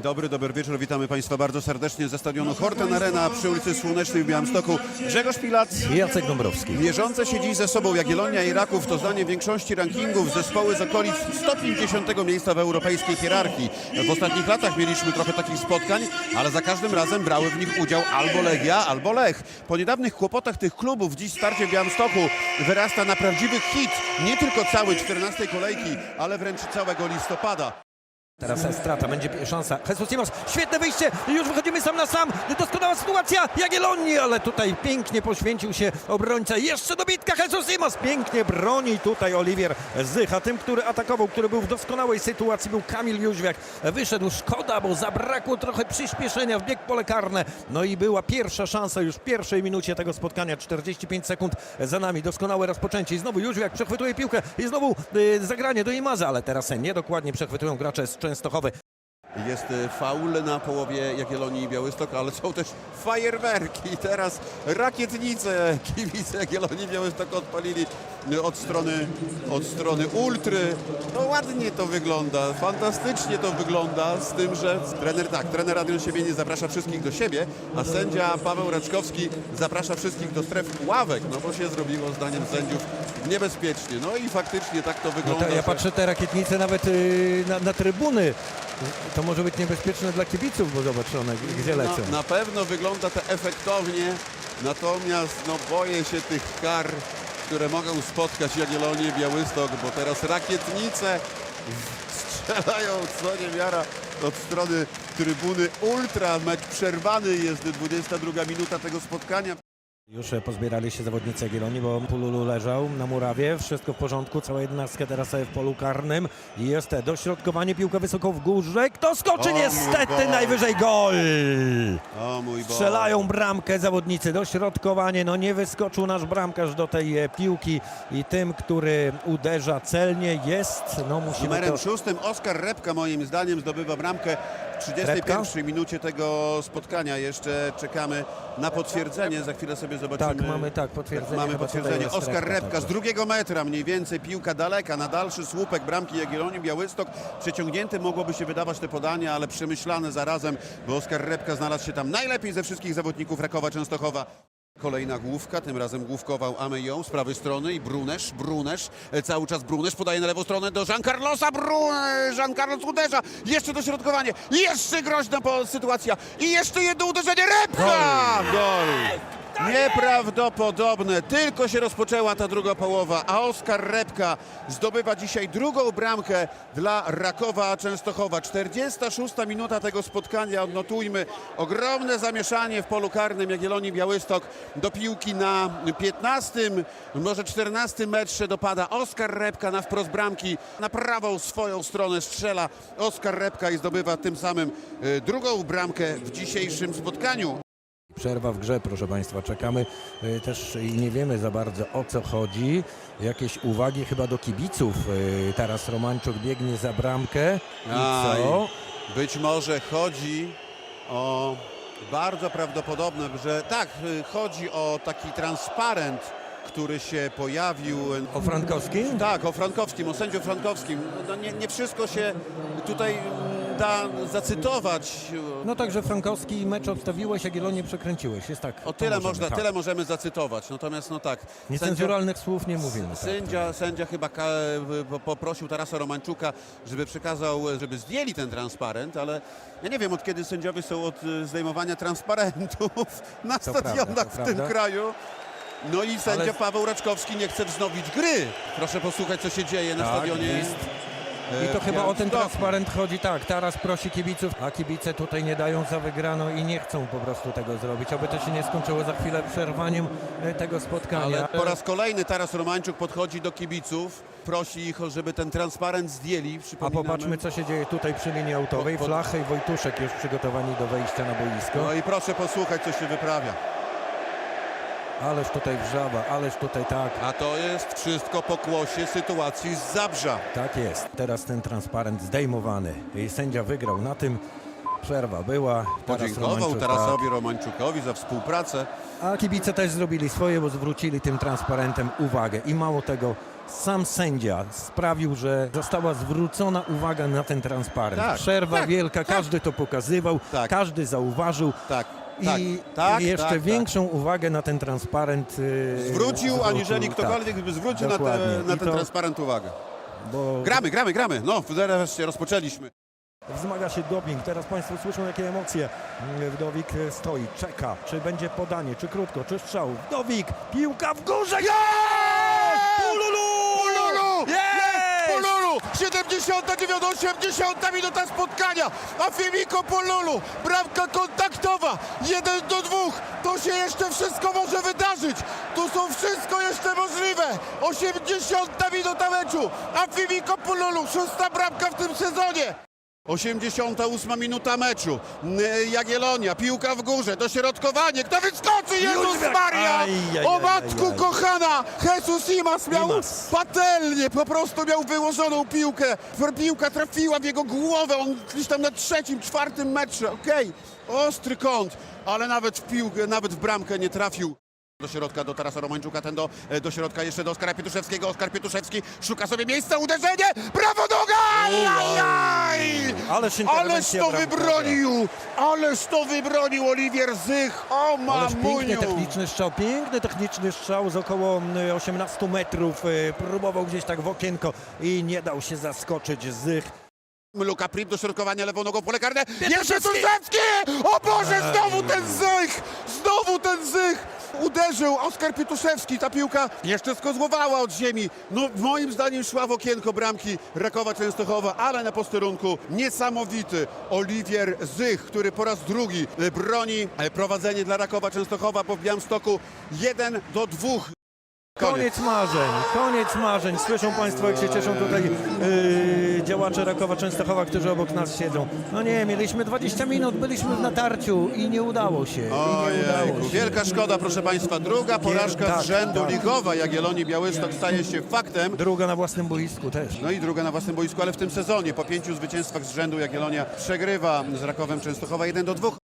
Dzień dobry, dobry wieczór. Witamy Państwa bardzo serdecznie ze stadionu Horten Arena przy ulicy Słonecznej w Białymstoku. Grzegorz Pilac. I Jacek Dąbrowski. Mierzące się dziś ze sobą Jagiellonia i Raków to zdanie większości rankingów zespoły z okolic 150 miejsca w europejskiej hierarchii. W ostatnich latach mieliśmy trochę takich spotkań, ale za każdym razem brały w nich udział albo Legia, albo Lech. Po niedawnych kłopotach tych klubów dziś starcie w Białymstoku wyrasta na prawdziwy hit nie tylko całej 14 kolejki, ale wręcz całego listopada. Teraz strata, będzie szansa. Jesus Simos, świetne wyjście, już wychodzimy sam na sam. Doskonała sytuacja Jagiellonii, ale tutaj pięknie poświęcił się obrońca. Jeszcze dobitka Jesus Simos, pięknie broni tutaj Oliwier Zycha. Tym, który atakował, który był w doskonałej sytuacji, był Kamil Jóźwiak. Wyszedł, szkoda, bo zabrakło trochę przyspieszenia w bieg pole karne. No i była pierwsza szansa już w pierwszej minucie tego spotkania. 45 sekund za nami, doskonałe rozpoczęcie. I znowu Jóźwiak przechwytuje piłkę i znowu y, zagranie do Imaza, ale teraz niedokładnie przechwytują gracze z Częstochowy. Jest e, faul na połowie Jagiellonii i Białystok, ale są też fajerwerki. Teraz rakietnice kibice Jagiellonii Białystok odpalili od strony, od strony ultry. No ładnie to wygląda, fantastycznie to wygląda, z tym, że trener tak, trener Adrian Siemienie zaprasza wszystkich do siebie, a sędzia Paweł Raczkowski zaprasza wszystkich do stref ławek, no bo się zrobiło zdaniem sędziów niebezpiecznie. No i faktycznie tak to No wygląda. tak, ja że- patrzę te rakietnice nawet y, na, na trybuny. To może być niebezpieczne dla kibiców, bo zobacz one gdzie lecą. Na, na pewno wygląda to efektownie, natomiast no, boję się tych kar, które mogą spotkać Jagiellonię Białystok, bo teraz rakietnice strzelają co niemiara od strony trybuny Ultra. Mecz przerwany jest 22 minuta tego spotkania. Już pozbierali się zawodnicy Jagiellonii, bo Pululu leżał na murawie, wszystko w porządku, cała jedenastka teraz w polu karnym. I Jest dośrodkowanie, piłka wysoko w górze, kto skoczy? O Niestety najwyżej gol! O mój Boże. Strzelają bramkę zawodnicy, dośrodkowanie, no nie wyskoczył nasz bramkarz do tej e, piłki i tym, który uderza celnie jest, no musimy Numerem to... szóstym Oskar Repka moim zdaniem zdobywa bramkę 31 Repka? minucie tego spotkania. Jeszcze czekamy na potwierdzenie. Za chwilę sobie zobaczymy. Tak, mamy tak, potwierdzenie. Mamy potwierdzenie. Oskar Repka, Repka z drugiego metra mniej więcej. Piłka daleka na dalszy słupek bramki Jagiellonii Białystok. Przeciągnięte mogłoby się wydawać te podania, ale przemyślane zarazem, bo Oskar Repka znalazł się tam najlepiej ze wszystkich zawodników Rakowa Częstochowa. Kolejna główka, tym razem główkował Ameją z prawej strony i Brunesz, Brunesz, e, cały czas Brunesz podaje na lewą stronę do Giancarlosa, Brunesz, Giancarlos uderza, jeszcze dośrodkowanie, jeszcze groźna sytuacja i jeszcze jedno uderzenie, Repka! Gol! Nieprawdopodobne, tylko się rozpoczęła ta druga połowa, a Oskar Repka zdobywa dzisiaj drugą bramkę dla Rakowa Częstochowa. 46 minuta tego spotkania, odnotujmy ogromne zamieszanie w polu karnym Jagiellonii Białystok do piłki na 15, może 14 metrze dopada. Oskar Repka na wprost bramki, na prawą swoją stronę strzela Oskar Repka i zdobywa tym samym y, drugą bramkę w dzisiejszym spotkaniu. Przerwa w grze, proszę Państwa, czekamy y, też i nie wiemy za bardzo o co chodzi. Jakieś uwagi chyba do kibiców. Y, Teraz Romanczuk biegnie za bramkę i Aj. co? Być może chodzi o bardzo prawdopodobne, że tak, y, chodzi o taki transparent, który się pojawił. O Frankowskim? Tak, o Frankowskim, o sędziu Frankowskim. No nie, nie wszystko się tutaj da zacytować. No także Frankowski mecz odstawiłeś, Jagiellonię przekręciłeś. Jest tak. O tyle, można, tak. tyle możemy zacytować. Natomiast no tak. Niecenzuralnych słów nie mówimy. Tak, Sędzia, sędzia chyba poprosił Tarasa Romańczuka, żeby przekazał, żeby zdjęli ten transparent, ale ja nie wiem od kiedy sędziowie są od y, zdejmowania transparentów na To stadionach prawda, w tym prawda. kraju. No i sędzia Ale- Paweł Raczkowski nie chce wznowić gry. Proszę posłuchać, co się dzieje na Tak, stadionie. jest. E, I to w chyba o ten transparent chodzi. Tak, teraz prosi kibiców, a kibice tutaj nie dają za wygraną i nie chcą po prostu tego zrobić. Oby to się nie skończyło za chwilę przerwaniem e, tego spotkania. Ale po raz kolejny Taras Romańczuk podchodzi do kibiców, prosi ich, o- żeby ten transparent zdjęli. A popatrzmy, co się dzieje tutaj przy linii autowej. Flachy i Wojtuszek już przygotowani do wejścia na boisko. No i proszę posłuchać, co się wyprawia. Ależ tutaj wrzawa, ależ tutaj tak. A to jest wszystko pokłosie sytuacji z Zabrza. Tak jest. Teraz ten transparent zdejmowany. I sędzia wygrał na tym. Przerwa była. Taras Podziękował Romańczuk, Tarasowi Romańczukowi za współpracę. tak. A kibice też zrobili swoje, bo zwrócili tym transparentem uwagę. I mało tego, sam sędzia sprawił, że została zwrócona uwaga na ten transparent. Tak, Przerwa tak, wielka, tak. każdy to pokazywał, Tak. każdy zauważył. Tak, I tak, tak, jeszcze tak, większą uwagę na ten transparent yy, Zwrócił, aniżeli tak, ktokolwiek by zwrócił na, dokładnie. te, na I ten to- transparent uwagę. bo Gramy, gramy, gramy. No, zaraz się rozpoczęliśmy. wzmaga się doping. Teraz Państwo słyszą jakie emocje. Wdowik e, stoi, czeka. Czy będzie podanie, czy krótko, czy strzał. Wdowik, piłka w górze. Jest! Pululu! Polulu! Jest! Polulu! 79, 80 minuta spotkania, a Filippo Polulu, bramka kontaktowa, 1 do 2, to się jeszcze wszystko może wydarzyć, tu są wszystko jeszcze możliwe, 80 minuta meczu, a Filippo Polulu, szósta bramka w tym sezonie. 88 minuta meczu. Jagiellonia, piłka w górze, dośrodkowanie. Kto wyskoczy? Jezus! Maria! Aj, aj, O matku aj, aj. kochana! Jesus Imas miał Imas. patelnię, po prostu miał wyłożoną piłkę. Piłka trafiła w jego głowę, on gdzieś tam na trzecim, czwartym metrze. Okej, ostry kąt, ale nawet w piłkę, nawet w bramkę nie trafił. Do środka do Tarasa Romańczuka, ten do, e, do środka jeszcze do Oskara Pietuszewskiego. Oskar Pietuszewski szuka sobie miejsca, uderzenie, brawo noga! Aj, aj, aj! Ależ Ależ interwencja to bramkarza. wybronił! Ależ to wybronił Oliwier Zych! O Ależ piękny mamuniu! techniczny strzał, piękny techniczny strzał z około mm, 18 metrów. e, Próbował gdzieś tak w okienko i nie dał się zaskoczyć Zych. Luka Prip, dośrodkowanie lewą nogą w pole karne. Jeszcze! Tuszewski! O Boże, znowu ten Zych! Znowu ten Zych! Uderzył Oskar Pietuszewski, ta piłka jeszcze skozłowała od ziemi. No moim zdaniem szła w okienko bramki Rakowa Częstochowa, ale na posterunku niesamowity Oliwier Zych, który po raz drugi broni e, prowadzenie dla Rakowa Częstochowa po Białymstoku 1 do 2. Koniec marzeń, koniec marzeń. Słyszą Państwo, jak się cieszą tutaj yy, działacze Rakowa Częstochowa, którzy obok nas siedzą. No nie, mieliśmy 20 minut, byliśmy w natarciu i nie udało się. I nie udało Ojejku, się. wielka szkoda, proszę Państwa. Druga porażka tak, z rzędu tak. ligowa Jagiellonii Białystok staje się faktem. Druga na własnym boisku też. No i druga na własnym boisku, ale w tym sezonie po pięciu zwycięstwach z rzędu Jagiellonia przegrywa z Rakowem Częstochowa 1 do 2.